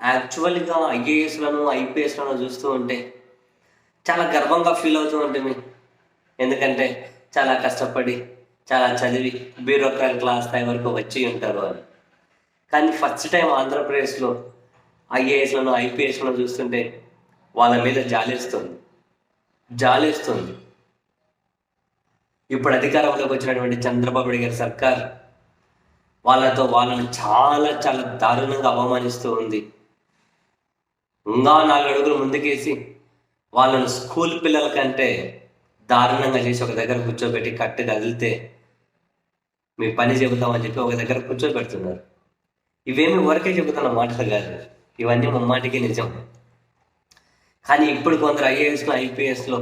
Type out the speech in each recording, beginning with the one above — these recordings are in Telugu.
యాక్చువల్గా ఐఏఎస్లను ఐపీఎస్లను చూస్తూ ఉంటే చాలా గర్వంగా ఫీల్ అవుతూ ఉంటుంది. ఎందుకంటే చాలా కష్టపడి చాలా చదివి బ్యూరోక్రాట్ క్లాస్ స్థాయి వరకు వచ్చి ఉంటారు అని కానీ ఫస్ట్ టైం ఆంధ్రప్రదేశ్లో ఐఏఎస్లను ఐపీఎస్లను చూస్తుంటే వాళ్ళ మీద జాలేస్తుంది. జాలేస్తుంది. ఇప్పుడు అధికారంలోకి వచ్చినటువంటి చంద్రబాబు గారి సర్కార్ వాళ్ళతో వాళ్ళని చాలా చాలా దారుణంగా అవమానిస్తూ ఉంది. ఇంకా నాలుగు అడుగులు ముందుకేసి వాళ్ళను స్కూల్ పిల్లల కంటే దారుణంగా చేసి ఒక దగ్గర కూర్చోబెట్టి కట్టి కదిలితే మీ పని చెబుతామని చెప్పి ఒక దగ్గర కూర్చోబెడుతున్నారు. ఇవేమి వరకే చెబుతున్న మాటలు కాదు. ఇవన్నీ ముమ్మాటికి నిజం. కానీ ఇప్పుడు కొందరు ఐఏఎస్లో ఐపీఎస్లో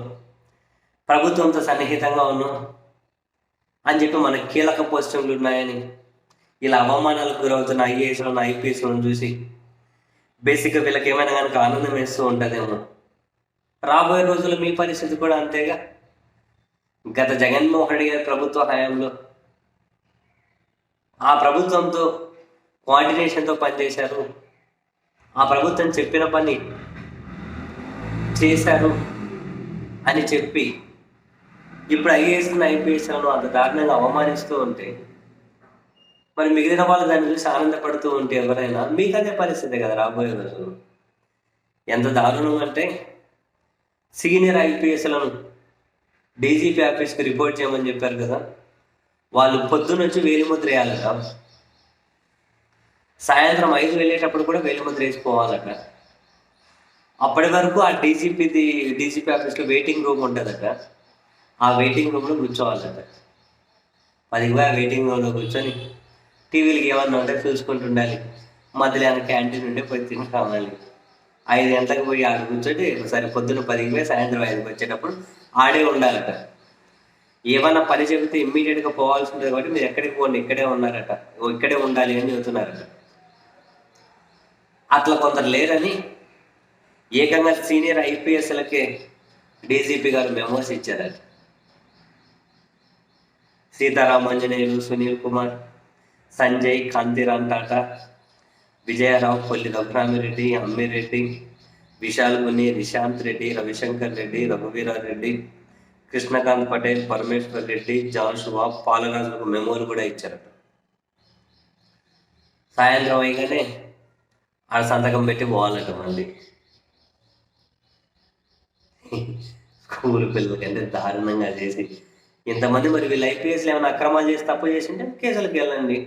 ప్రభుత్వంతో సన్నిహితంగా ఉన్నాం అని చెప్పి మన కీలక పోస్టింగ్లు ఉన్నాయని ఇలా అవమానాలకు గురవుతున్న ఐఏఎస్లను ఐపీఎస్లను చూసి బేసిక్గా వీళ్ళకి ఏమైనా కనుక ఆనందం వేస్తూ ఉంటుందేమో. రాబోయే రోజుల్లో మీ పరిస్థితి కూడా అంతేగా? గత జగన్మోహన్ రెడ్డి గారి ప్రభుత్వ హయాంలో ఆ ప్రభుత్వంతో కోఆర్డినేషన్తో పనిచేశారు. ఆ ప్రభుత్వం చెప్పిన పని చేశారు అని చెప్పి ఇప్పుడు ఐఏఎస్ ఐపీఎస్లను అంత దారుణంగా అవమానిస్తూ ఉంటే మరి మిగిలిన వాళ్ళు దాన్ని చూసి ఆనందపడుతూ ఉంటే ఎవరైనా మీకు అదే పరిస్థితి కదా రాబోయే రోజులు ఎంత దారుణం అంటే సీనియర్ ఐపీఎస్లను డీజీపీ ఆఫీస్కి రిపోర్ట్ చేయమని చెప్పారు కదా. వాళ్ళు పొద్దునొచ్చి వేలిముద్ర వేయాలట. సాయంత్రం ఐదు వెళ్ళేటప్పుడు కూడా వేలిముద్ర వేసుకోవాలట. అప్పటి వరకు ఆ డీజీపీది డీజీపీ ఆఫీస్లో వెయిటింగ్ రూమ్ ఉంటుందట. ఆ వెయిటింగ్ రూమ్లో కూర్చోవాలట. పదికి వెయిటింగ్ రూమ్లో కూర్చొని టీవీలకి ఏమన్నా ఉంటే చూసుకుంటుండాలి మధ్యలో ఏమైనా క్యాంటీన్ ఉంటే పోయి తిని కావాలి ఐదు గంటలకు పోయి ఆడ కూర్చొని ఒకసారి పొద్దున్న పదికి పోయి సాయంత్రం ఐదుకి వచ్చేటప్పుడు ఆడే ఉండాలట. ఏమన్నా పని చెబితే ఇమ్మీడియట్గా పోవాల్సి ఉంటుంది కాబట్టి మీరు ఎక్కడికి పోండి ఇక్కడే ఉన్నారట. ఓ ఇక్కడే ఉండాలి అని చెబుతున్నారట. అట్లా కొందరు లేరని ఏకంగా సీనియర్ ఐపీఎస్లకే డీజీపీ గారు మెమోస్ ఇచ్చారట. సీతారామాంజనేయులు సునీల్ కుమార్ సంజయ్ కాంతిరామ్ టాటా విజయరావు కొల్లి రఘురామిరెడ్డి అమ్మిరెడ్డి విశాల్ ముని నిశాంత్ రెడ్డి రవిశంకర్ రెడ్డి రఘువీరారెడ్డి కృష్ణకాంత్ పటేల్ పరమేశ్వర్ రెడ్డి జాన్షువా పాలరాజులకు మెమోలు కూడా ఇచ్చారట. సాయంత్రం అయ్యగానే ఆ సంతకం పెట్టి పోవాలట మళ్ళీ. స్కూల్ పిల్లలకంటే దారుణంగా చేసి. ఇంతమంది మరి వీళ్ళు ఐపీఎస్లు ఏమైనా అక్రమాలు చేసి తప్పు చేసింటే కేసులకు వెళ్ళండి.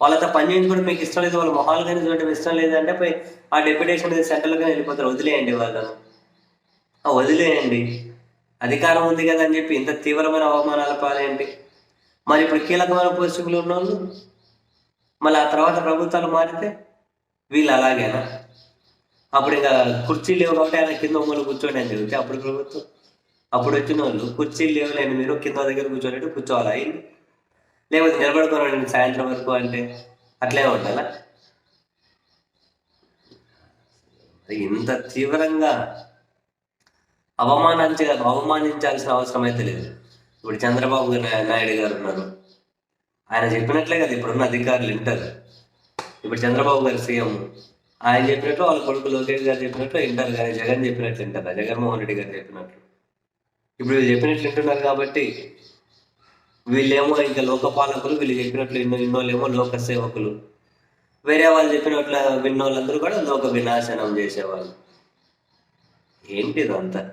వాళ్ళతో పని చేయించుకోవడం మీకు ఇష్టం లేదు వాళ్ళ మొహాలు కానీ చూడటం ఇష్టం లేదంటే పోయి ఆ డెప్యుటేషన్ సెంటర్లో కానీ వెళ్ళిపోతారు. వదిలేయండి వాళ్ళను. వదిలేయండి. అధికారం ఉంది కదా అని చెప్పి ఇంత తీవ్రమైన అవమానాల పాలేంటి మరి ఇప్పుడు కీలకమైన పోస్టింగ్లు ఉన్న వాళ్ళు మళ్ళీ ఆ తర్వాత ప్రభుత్వాలు మారితే వీళ్ళు అలాగేనా? అప్పుడు ఇంకా కుర్చీలు లేవు కాబట్టి ఆయన కింద ఒంగోలు కూర్చోండి అని చెబితే అప్పుడు ప్రభుత్వం అప్పుడు వచ్చిన వాళ్ళు కుర్చీలు లేవులేండి మీరు కింద దగ్గర కూర్చోనట్టు కూర్చోవాలి. అయింది. లేకపోతే నిలబడుకోనండి సాయంత్రం వరకు అంటే అట్లే ఉండాలా? ఇంత తీవ్రంగా అవమానించ అవమానించాల్సిన అవసరం అయితే లేదు. ఇప్పుడు చంద్రబాబు నాయుడు గారు ఉన్నారు. ఆయన చెప్పినట్లే కదా ఇప్పుడున్న అధికారులు వింటారు. ఇప్పుడు చంద్రబాబు గారు సీఎం. ఆయన చెప్పినట్టు వాళ్ళ కొడుకు లోకేష్ గారు చెప్పినట్టు వింటారు కానీ జగన్ చెప్పినట్లు వింటారా. జగన్మోహన్ రెడ్డి గారు చెప్పినట్లు ఇప్పుడు చెప్పినట్లు వింటున్నారు కాబట్టి వీళ్ళేమో ఇంకా లోకపాలకులు వీళ్ళు చెప్పినట్లు ఇన్నో ఇన్నోళ్ళేమో లోక సేవకులు. వేరే వాళ్ళు చెప్పినట్లు విన్నోళ్ళందరూ కూడా లోక వినాశనం చేసేవాళ్ళు. ఏంటిదంతా?